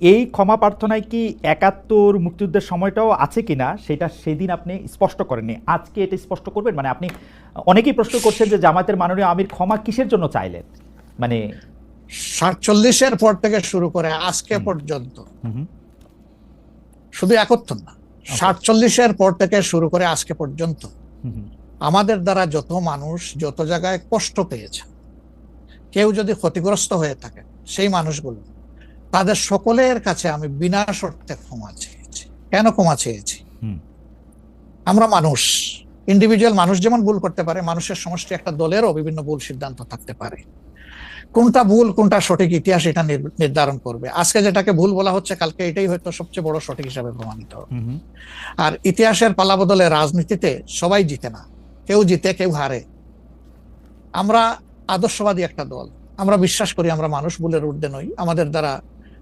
এই ক্ষমা প্রার্থনায় কি একাত্তর মুক্তিযুদ্ধের সময়টাও আছে কিনা সেটা সেদিন আপনি স্পষ্ট করেননি। আজকে এটা স্পষ্ট করবেন? মানে আপনি অনেকেই প্রশ্ন করছেন যে জামায়াতের মাননীয় আমির ক্ষমা কিসের জন্য চাইলেন? মানে সাতচল্লিশের পর থেকে শুরু করে আজকে পর্যন্ত। শুধু একত্তর না সাতচল্লিশের পর থেকে শুরু করে আজকে পর্যন্ত আমাদের দ্বারা যত মানুষ যত জায়গায় কষ্ট পেয়েছে কেউ যদি ক্ষতিগ্রস্ত হয়ে থাকে সেই মানুষগুলো তাদের সকলের কাছে আমি বিনা শর্তে ক্ষমা চেয়েছি। কেন ক্ষমা চেয়েছি? আমরা মানুষ। ইন্ডিভিজুয়াল মানুষ যেমন ভুল করতে পারে মানুষের সমষ্টি একটা দলেরও বিভিন্ন ভুল সিদ্ধান্ত থাকতে পারে। কোনটা ভুল কোনটা সঠিক ইতিহাস এটা নির্ধারণ করবে। আজকে যেটাকে ভুল বলা হচ্ছে কালকে এটাই হয়তো সবচেয়ে বড় সঠিক হিসাবে প্রমাণিত আর ইতিহাসের পালা বদলে রাজনীতিতে সবাই জিতে না। কেউ জিতে কেউ হারে। আমরা আদর্শবাদী একটা দল। আমরা বিশ্বাস করি আমরা মানুষ ভুলের ঊর্ধ্বে নই। আমাদের দ্বারা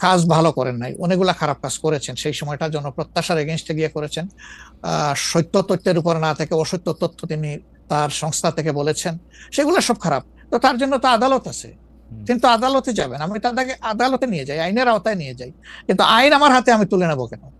কাজ ভালো করেন নাই অনেকগুলা খারাপ কাজ করেছেন সেই সময়টা জনপ্রত্যাশার এগেনস্টে গিয়ে করেছেন। আহ, সত্য তথ্যের উপর না থেকে অসত্য তথ্য তিনি তার সংস্থা থেকে বলেছেন সেগুলো সব খারাপ। তো তার জন্য তো আদালত আছে। কিন্তু আদালতে যাবেন আমি তাদেরকে আদালতে নিয়ে যাই আইনের আওতায় নিয়ে যাই। কিন্তু আইন আমার হাতে আমি তুলে নেব কেন?